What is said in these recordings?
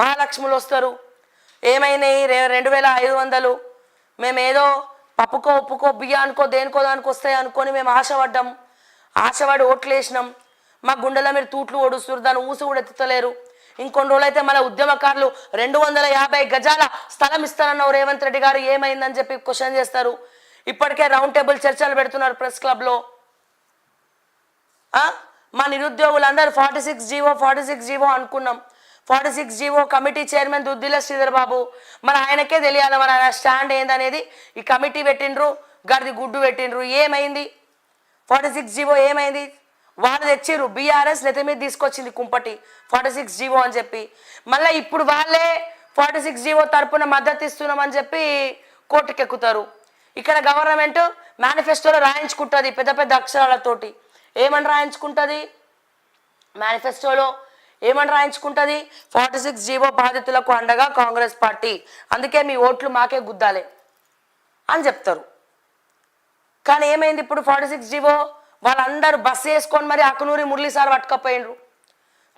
మహాలక్ష్ములు వస్తారు. ఏమైనాయి రెండు వేల ఐదు వందలు? మేము ఏదో పప్పుకో ఉప్పుకో బియ్యానికో దేనికో దానికి వస్తాయి అనుకొని మేము ఆశపడ్డాం. ఆశపడి ఓట్లు వేసినాం మా గుండెల మీరు తూట్లు ఓడుస్తారు దాన్ని ఊసి కూడా ఎత్తుతలేరు. ఇంకొన్ని రోజులైతే మన ఉద్యమకారులు రెండు వందల యాభై గజాల స్థలం ఇస్తానన్నావు రేవంత్ రెడ్డి గారు ఏమైందని చెప్పి క్వశ్చన్ చేస్తారు. ఇప్పటికే రౌండ్ టేబుల్ చర్చలు పెడుతున్నారు ప్రెస్ క్లబ్లో. మా నిరుద్యోగులందరూ forty six GO forty six GO అనుకున్నాం. Forty six GO committee chairman Duddilla Sridhar Babu మరి ఆయనకే తెలియాలి మరి ఆయన స్టాండ్ ఏందనేది. ఈ కమిటీ పెట్టిండ్రు గడిది గుడ్డు పెట్టిండ్రు. ఏమైంది? ఫార్టీ సిక్స్ జీవో ఏమైంది? వాళ్ళు తెచ్చిర్రు బీఆర్ఎస్ నెత మీద తీసుకొచ్చింది కుంపటి. ఫార్టీ సిక్స్ జీవో అని చెప్పి. మళ్ళీ ఇప్పుడు వాళ్ళే ఫార్టీ సిక్స్ జీవో తరపున మద్దతు ఇస్తున్నామని చెప్పి కోర్టుకెక్కుతారు. ఇక్కడ గవర్నమెంట్ మేనిఫెస్టోలో రాయించుకుంటుంది పెద్ద పెద్ద అక్షరాలతోటి. ఏమని రాయించుకుంటుంది? మేనిఫెస్టోలో ఏమని రాయించుకుంటుంది? ఫార్టీ సిక్స్ జీవో బాధితులకు అండగా కాంగ్రెస్ పార్టీ. అందుకే మీ ఓట్లు మాకే గుద్దాలి అని చెప్తారు. కానీ ఏమైంది ఇప్పుడు ఫార్టీ సిక్స్ జీవో? వాళ్ళందరూ బస్సు వేసుకొని మరి అక్కనూరి మురళీ సార్ పట్టుకపోయిండ్రు.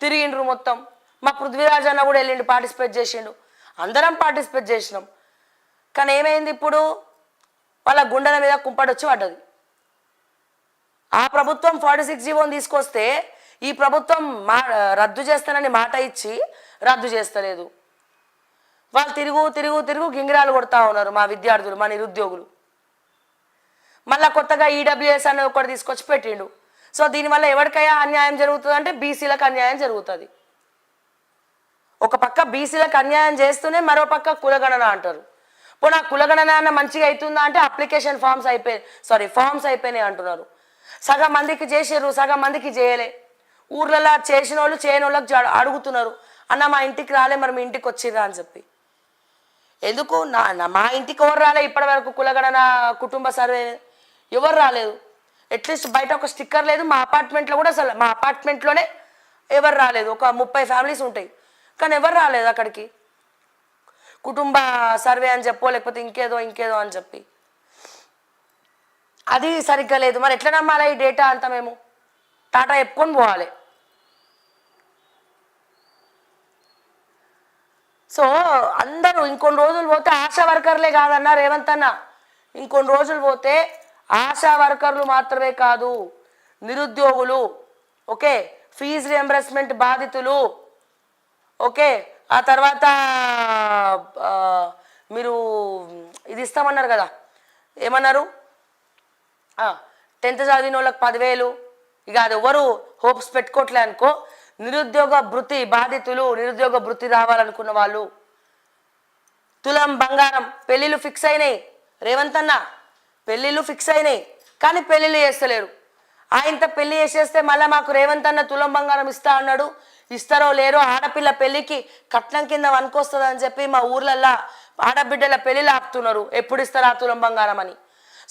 తిరిగిండ్రు మొత్తం. మా పృథ్వీరాజ్ అన్న కూడా వెళ్ళిండు పార్టిసిపేట్ చేసిండు. అందరం పార్టిసిపేట్ చేసినాం. కానీ ఏమైంది ఇప్పుడు? వాళ్ళ గుండెల మీద కుంపడొచ్చి పడ్డది. ఆ ప్రభుత్వం ఫార్టీ సిక్స్ జీవోని తీసుకొస్తే ఈ ప్రభుత్వం మా రద్దు చేస్తానని మాట ఇచ్చి రద్దు చేస్తలేదు. వాళ్ళు తిరుగు తిరుగు తిరుగు గింగిరాలు కొడతా ఉన్నారు మా విద్యార్థులు మా నిరుద్యోగులు. మళ్ళా కొత్తగా ఈడబ్ల్యూఎస్ అనేది ఒకటి తీసుకొచ్చి పెట్టిండు. సో దీనివల్ల ఎవరికైనా అన్యాయం జరుగుతుంది అంటే బీసీలకు అన్యాయం జరుగుతుంది. ఒక పక్క బీసీలకు అన్యాయం చేస్తూనే మరో పక్క కులగణన అంటారు. పోనీ ఆ కులగణన అన్న మంచిగా అవుతుందా అంటే అప్లికేషన్ ఫామ్స్ అయిపోయి సారీ ఫామ్స్ అయిపోయినాయి అంటున్నారు. సగం మందికి చేసారు సగం మందికి చేయలే. ఊర్లలో చేసిన వాళ్ళు చేయని వాళ్ళకి అడుగుతున్నారు. అన్న మా ఇంటికి రాలే మరి మీ ఇంటికి వచ్చిర్రా అని చెప్పి. ఎందుకు? నా మా ఇంటికి ఎవరు రాలే ఇప్పటి వరకు కులగడన కుటుంబ సర్వే ఎవరు రాలేదు. అట్లీస్ట్ బయట ఒక స్టిక్కర్ లేదు మా అపార్ట్మెంట్లో కూడా అసలు మా అపార్ట్మెంట్లోనే ఎవరు రాలేదు. ఒక ముప్పై ఫ్యామిలీస్ ఉంటాయి. కానీ ఎవరు రాలేదు అక్కడికి? కుటుంబ సర్వే అని చెప్పో లేకపోతే ఇంకేదో ఇంకేదో అని చెప్పి. అది సరిగ్గా లేదు. మరి ఎట్లా నమ్మాలి ఈ డేటా అంతా మేము? టాటా చెప్పుకొని పోవాలి సో అందరూ ఇంకొన్ని రోజులు పోతే ఆశా వర్కర్లే కాదన్నా రేవంత్ అన్న ఇంకొన్ని రోజులు పోతే ఆశా వర్కర్లు మాత్రమే కాదు నిరుద్యోగులు ఓకే ఫీజు రియంబర్స్మెంట్ బాధితులు ఓకే ఆ తర్వాత మీరు ఇది ఇస్తామన్నారు కదా ఏమన్నారు టెన్త్ చదివిన వాళ్ళకి పదివేలు ఇక అది ఎవరు హోప్స్ పెట్టుకోవట్లే అనుకో నిరుద్యోగ భృతి బాధితులు నిరుద్యోగ భృతి రావాలనుకున్న వాళ్ళు. తులం బంగారం పెళ్ళిళ్ళు ఫిక్స్ అయినాయి. రేవంత్ అన్న పెళ్ళిళ్ళు ఫిక్స్ అయినాయి కానీ పెళ్ళిళ్ళు చేస్తలేరు. ఆయనతో పెళ్ళి చేసేస్తే మళ్ళీ మాకు రేవంత్ అన్న తులం బంగారం ఇస్తా అన్నాడు. ఇస్తారో లేరో ఆడపిల్ల పెళ్ళికి కట్నం కింద వనుకొస్తుంది అని చెప్పి మా ఊర్లల్లో ఆడబిడ్డల పెళ్ళిళ్ళు ఆపుతున్నారు. ఎప్పుడు ఇస్తారు ఆ తులం బంగారం అని?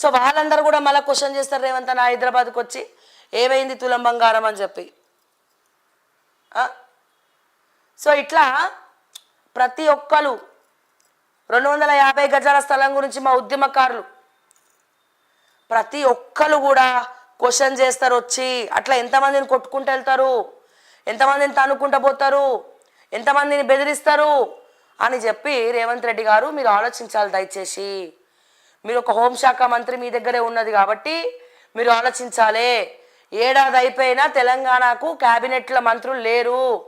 సో వాళ్ళందరూ కూడా మళ్ళీ క్వశ్చన్ చేస్తారు రేవంత్ అన్న హైదరాబాద్కి వచ్చి. ఏమైంది తులం బంగారం అని చెప్పి? సో ఇట్లా ప్రతి ఒక్కరు రెండు వందల యాభై గజాల స్థలం గురించి మా ఉద్యమకారులు ప్రతి ఒక్కరు కూడా క్వశ్చన్ చేస్తారు వచ్చి అట్లా ఎంతమందిని కొట్టుకుంటూ వెళ్తారు? ఎంతమందిని తనుకుంటూ పోతారు? ఎంతమందిని బెదిరిస్తారు? అని చెప్పి రేవంత్ రెడ్డి గారు మీరు ఆలోచించాలి దయచేసి. మీరు ఒక హోంశాఖ మంత్రి మీ దగ్గరే ఉన్నది కాబట్టి మీరు ఆలోచించాలి. ఏడాది అయిపోయినా తెలంగాణకు క్యాబినెట్ల మంత్రులు లేరు.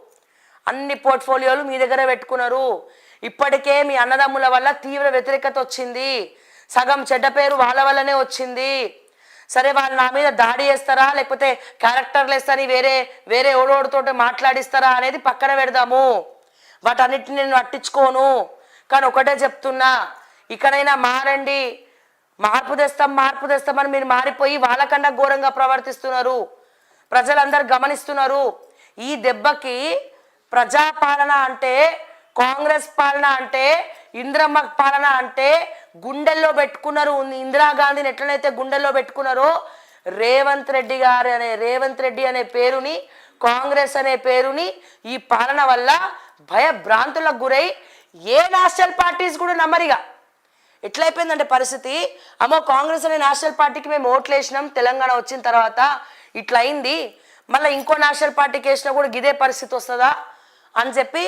అన్ని పోర్ట్ఫోలియోలు మీ దగ్గర పెట్టుకున్నారు. ఇప్పటికే మీ అన్నదమ్ముల వల్ల తీవ్ర వ్యతిరేకత వచ్చింది. సగం చెడ్డ పేరు వాళ్ళ వల్లనే వచ్చింది. సరే వాళ్ళు నా మీద దాడి చేస్తారా? లేకపోతే క్యారెక్టర్లు వేస్తారని వేరే వేరే ఓడోడితో మాట్లాడిస్తారా అనేది పక్కన పెడదాము. వాటన్నిటిని నేను పట్టించుకోను. కానీ ఒకటే చెప్తున్నా ఇక్కడైనా మారండి. మార్పు తెస్తాం మార్పు తెస్తామని మీరు మారిపోయి వాళ్ళకన్నా ఘోరంగా ప్రవర్తిస్తున్నారు. ప్రజలందరూ గమనిస్తున్నారు. ఈ దెబ్బకి ప్రజాపాలన అంటే కాంగ్రెస్ పాలన అంటే ఇందిరమ్మ పాలన అంటే గుండెల్లో పెట్టుకున్నారు. ఇందిరాగాంధీని ఎట్లనైతే గుండెల్లో పెట్టుకున్నారో రేవంత్ రెడ్డి గారు అనే రేవంత్ రెడ్డి అనే పేరుని కాంగ్రెస్ అనే పేరుని ఈ పాలన వల్ల భయభ్రాంతులకు గురై ఏ నేషనల్ పార్టీస్ కూడా నమ్మరిగా. ఎట్లయిపోయిందంటే పరిస్థితి? అమ్మో కాంగ్రెస్ అనే నేషనల్ పార్టీకి మేము ఓట్లు వేసినాం తెలంగాణ వచ్చిన తర్వాత ఇట్లా అయింది మళ్ళీ ఇంకో నేషనల్ పార్టీకి వేసినా కూడా ఇదే పరిస్థితి వస్తుందా? అని చెప్పి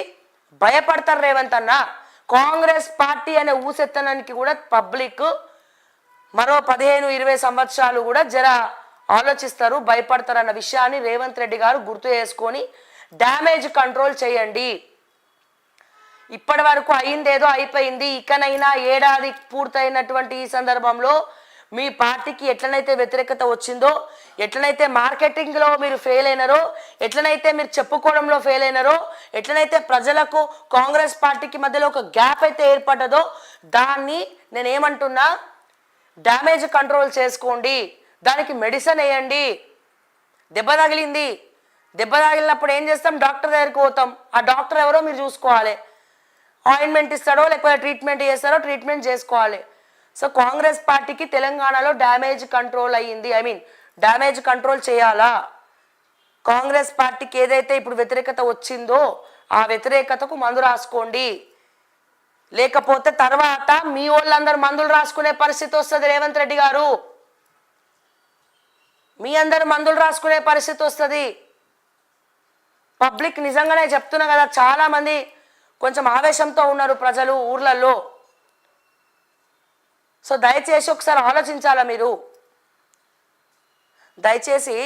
భయపడతారు రేవంత్ అన్న. కాంగ్రెస్ పార్టీ అనే ఊసెత్తనానికి కూడా పబ్లిక్ మరో పదిహేను ఇరవై సంవత్సరాలు కూడా జర ఆలోచిస్తారు భయపడతారు అన్న విషయాన్ని రేవంత్ రెడ్డి గారు గుర్తు చేసుకొని డ్యామేజ్ కంట్రోల్ చేయండి. ఇప్పటి వరకు అయిందేదో అయిపోయింది. ఇకనైనా ఏడాది పూర్తయినటువంటి ఈ సందర్భంలో మీ పార్టీకి ఎట్లనైతే వ్యతిరేకత వచ్చిందో ఎట్లనైతే మార్కెటింగ్లో మీరు ఫెయిల్ అయినారో ఎట్లనైతే మీరు చెప్పుకోవడంలో ఫెయిల్ అయినారో ఎట్లనైతే ప్రజలకు కాంగ్రెస్ పార్టీకి మధ్యలో ఒక గ్యాప్ అయితే ఏర్పడ్డదో దాన్ని నేనేమంటున్నా డ్యామేజ్ కంట్రోల్ చేసుకోండి. దానికి మెడిసిన్ వేయండి. దెబ్బ తగిలింది. దెబ్బ తగిలినప్పుడు ఏం చేస్తాం? డాక్టర్ దగ్గరికి పోతాం. ఆ డాక్టర్ ఎవరో మీరు చూసుకోవాలి. ఆయింట్మెంట్ ఇస్తాడో లేకపోతే ట్రీట్మెంట్ చేస్తారో ట్రీట్మెంట్ చేసుకోవాలి. సో కాంగ్రెస్ పార్టీకి తెలంగాణలో డ్యామేజ్ కంట్రోల్ అయ్యింది. ఐ మీన్ డ్యామేజ్ కంట్రోల్ చేయాలా? కాంగ్రెస్ పార్టీకి ఏదైతే ఇప్పుడు వ్యతిరేకత వచ్చిందో ఆ వ్యతిరేకతకు మందు రాసుకోండి. లేకపోతే తర్వాత మీ వాళ్ళందరూ మందులు రాసుకునే పరిస్థితి వస్తుంది రేవంత్ రెడ్డి గారు. మీ అందరు మందులు రాసుకునే పరిస్థితి వస్తుంది. పబ్లిక్ నిజంగానే చెప్తున్నా కదా చాలా మంది కొంచెం ఆవేశంతో ఉన్నారు ప్రజలు ఊర్లలో. సో దయచేసి ఒకసారి ఆలోచించాలా మీరు? దయచేసి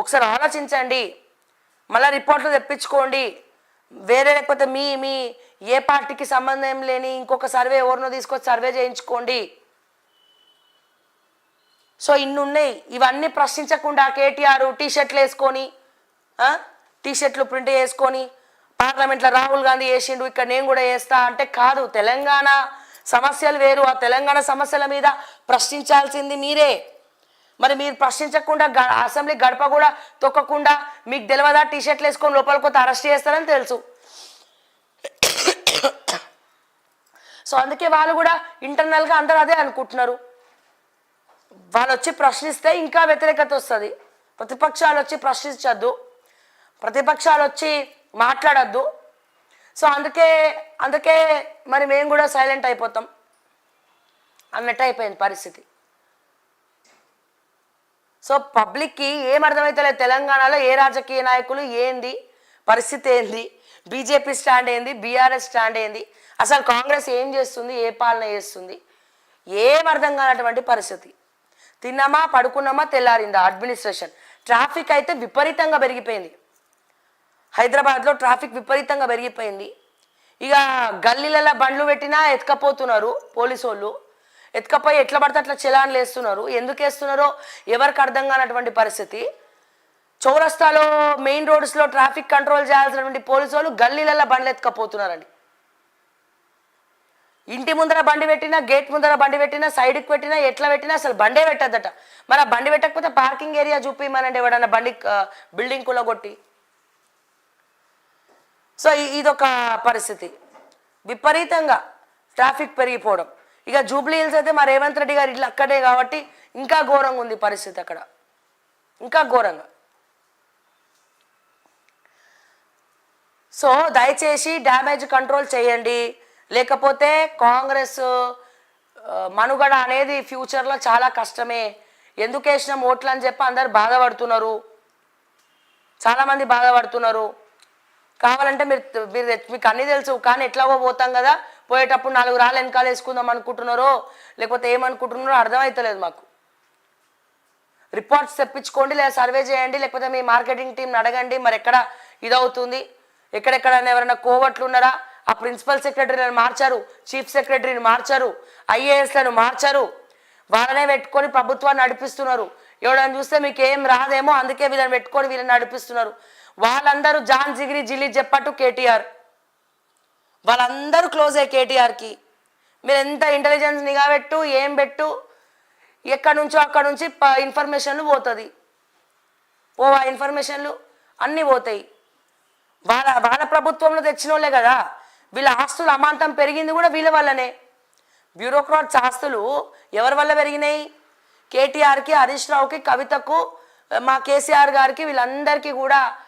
ఒకసారి ఆలోచించండి. మళ్ళీ రిపోర్ట్లు తెప్పించుకోండి. వేరే లేకపోతే మీ మీ ఏ పార్టీకి సంబంధం లేని ఇంకొక సర్వే ఎవరినో తీసుకొచ్చి సర్వే చేయించుకోండి. సో ఇన్ని ఉన్నాయి ఇవన్నీ ప్రశ్నించకుండా కేటీఆర్ టీ షర్ట్లు వేసుకొని టీ షర్ట్లు ప్రింట్ చేసుకొని పార్లమెంట్లో రాహుల్ గాంధీ వేసిండు ఇక్కడ నేను కూడా వేస్తా అంటే కాదు. తెలంగాణ సమస్యలు వేరు. ఆ తెలంగాణ సమస్యల మీద ప్రశ్నించాల్సింది మీరే. మరి మీరు ప్రశ్నించకుండా గ- అసెంబ్లీ గడప కూడా తొక్కకుండా మీకు తెలియదా టీషర్ట్లు వేసుకొని లోపలికి పోతే అరెస్ట్ చేస్తారని తెలుసు. సో అందుకే వాళ్ళు కూడా ఇంటర్నల్గా అందరూ అదే అనుకుంటున్నారు. వాళ్ళు వచ్చి ప్రశ్నిస్తే ఇంకా వ్యతిరేకత వస్తుంది. ప్రతిపక్షాలు వచ్చి ప్రశ్నించద్దు. ప్రతిపక్షాలు వచ్చి మాట్లాడద్దు. సో అందుకే అందుకే మరి మేము కూడా సైలెంట్ అయిపోతాం. అన్నట్టు అయిపోయింది పరిస్థితి. సో పబ్లిక్కి ఏం అర్థమవుతలేదు తెలంగాణలో ఏ రాజకీయ నాయకులు ఏంది పరిస్థితి ఏంది బీజేపీ స్టాండ్ ఏంది బీఆర్ఎస్ స్టాండ్ ఏంది అసలు కాంగ్రెస్ ఏం చేస్తుంది ఏ పాలన చేస్తుంది ఏం అర్థం కానటువంటి పరిస్థితి. తిన్నామా పడుకున్నామా తెల్లారిందా అడ్మినిస్ట్రేషన్. ట్రాఫిక్ అయితే విపరీతంగా పెరిగిపోయింది. హైదరాబాద్లో ట్రాఫిక్ విపరీతంగా పెరిగిపోయింది. ఇక గల్లీలలో బండ్లు పెట్టినా ఎత్తుకపోతున్నారు పోలీసు వాళ్ళు ఎత్తుకపోయి ఎట్లా పడితే అట్లా చలాన్లు వేస్తున్నారు ఎందుకు వేస్తున్నారో ఎవరికి అర్థం కానటువంటి పరిస్థితి. చౌరస్తాలో మెయిన్ రోడ్స్లో ట్రాఫిక్ కంట్రోల్ చేయాల్సినటువంటి పోలీసు వాళ్ళు గల్లీలలో బండ్లు ఎత్తుకపోతున్నారండి. ఇంటి ముందర బండి పెట్టినా గేట్ ముందర బండి పెట్టినా సైడ్కి పెట్టినా ఎట్లా పెట్టినా అసలు బండే పెట్టద్దట. మరి ఆ బండి పెట్టకపోతే పార్కింగ్ ఏరియా చూపిమనండి ఎవడన్నా బండి బిల్డింగ్ కూలగొట్టి సో ఇదొక పరిస్థితి. విపరీతంగా ట్రాఫిక్ పెరిగిపోవడం. ఇక జూబ్లీ హిల్స్ అయితే మా రేవంత్ రెడ్డి గారు ఇల్లు అక్కడే కాబట్టి ఇంకా ఘోరంగా ఉంది పరిస్థితి అక్కడ. ఇంకా ఘోరంగా. సో దయచేసి డ్యామేజ్ కంట్రోల్ చేయండి. లేకపోతే కాంగ్రెస్ మనుగడ అనేది ఫ్యూచర్లో చాలా కష్టమే. ఎందుకు వేసిన ఓట్లు అని చెప్పి అందరు బాధపడుతున్నారు. చాలామంది బాధపడుతున్నారు. కావాలంటే మీరు మీరు మీకు అన్నీ తెలుసు కానీ ఎట్లాగో పోతాం కదా పోయేటప్పుడు నాలుగు రాళ్ళు వెనకాల వేసుకుందాం అనుకుంటున్నారో లేకపోతే ఏమనుకుంటున్నారో అర్థమవుతలేదు మాకు. రిపోర్ట్స్ తెప్పించుకోండి లేదా సర్వే చేయండి లేకపోతే మీ మార్కెటింగ్ టీంని అడగండి మరి ఎక్కడ ఇదవుతుంది ఎక్కడెక్కడ ఎవరైనా కోవట్లు ఉన్నారా? ఆ ప్రిన్సిపల్ సెక్రటరీలను మార్చారు చీఫ్ సెక్రటరీని మార్చారు ఐఏఎస్లను మార్చారు వాళ్ళనే పెట్టుకొని ప్రభుత్వాన్ని నడిపిస్తున్నారు. ఎవడని చూస్తే మీకు ఏం రాదేమో అందుకే వీళ్ళని పెట్టుకొని వీళ్ళని నడిపిస్తున్నారు. వాళ్ళందరూ జాన్ జిగిరి జిల్లి చెప్పట్టు కేటీఆర్. వాళ్ళందరూ క్లోజ్ అయ్యి కేటీఆర్కి. మీరు ఎంత ఇంటెలిజెన్స్ నిఘా పెట్టు ఏం పెట్టు ఎక్కడి నుంచో అక్కడ నుంచి ప- ఇన్ఫర్మేషన్లు పోతుంది. ఓ ఆ ఇన్ఫర్మేషన్లు అన్నీ పోతాయి. వాళ్ళ వాళ్ళ ప్రభుత్వంలో తెచ్చిన వాళ్ళే కదా. వీళ్ళ ఆస్తులు అమాంతం పెరిగింది కూడా వీళ్ళ వల్లనే. బ్యూరోక్రాట్స్ ఆస్తులు ఎవరి వల్ల పెరిగినాయి? కేటీఆర్కి హరీష్ రావుకి కవితకు మా కేసీఆర్ గారికి వీళ్ళందరికీ కూడా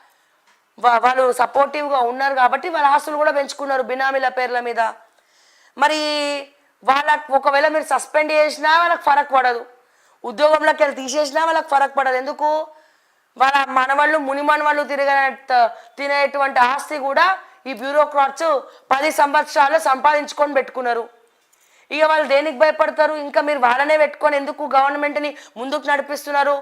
వాళ్ళు సపోర్టివ్గా ఉన్నారు కాబట్టి వాళ్ళ ఆస్తులు కూడా పెంచుకున్నారు బినామీల పేర్ల మీద. మరి వాళ్ళకు ఒకవేళ మీరు సస్పెండ్ చేసినా వాళ్ళకి ఫరక్ పడదు. ఉద్యోగంలోకి వెళ్ళి తీసేసినా వాళ్ళకి ఫరక్ పడదు. ఎందుకు? వాళ్ళ మనవాళ్ళు ముని మనవాళ్ళు తిరిగే తినేటువంటి ఆస్తి కూడా ఈ బ్యూరోక్రాట్స్ పది సంవత్సరాలు సంపాదించుకొని పెట్టుకున్నారు. ఇక వాళ్ళు దేనికి భయపడతారు? ఇంకా మీరు వాళ్ళనే పెట్టుకొని ఎందుకు గవర్నమెంట్ని ముందుకు నడిపిస్తున్నారు?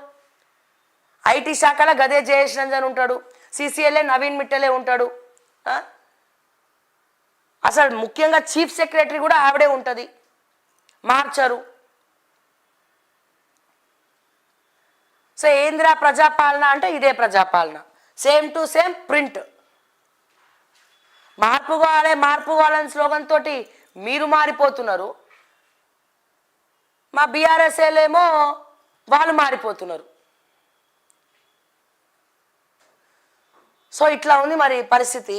ఐటీ శాఖలో గదే జయేష్ రంజన్ ఉంటాడు. సీసీఎల్ఏ నవీన్ మిట్టలే ఉంటాడు. అసలు ముఖ్యంగా చీఫ్ సెక్రటరీ కూడా ఆవిడే ఉంటుంది. మార్చరు. సో ఏంద్ర ప్రజాపాలన అంటే ఇదే ప్రజాపాలన. Same to same print. మార్పు కావాలి మార్పు కావాలని స్లోగన్ తోటి మీరు మారిపోతున్నారు. మా బీఆర్ఎస్ఏలేమో వాళ్ళు మారిపోతున్నారు. సో ఇట్లా ఉంది మరి పరిస్థితి.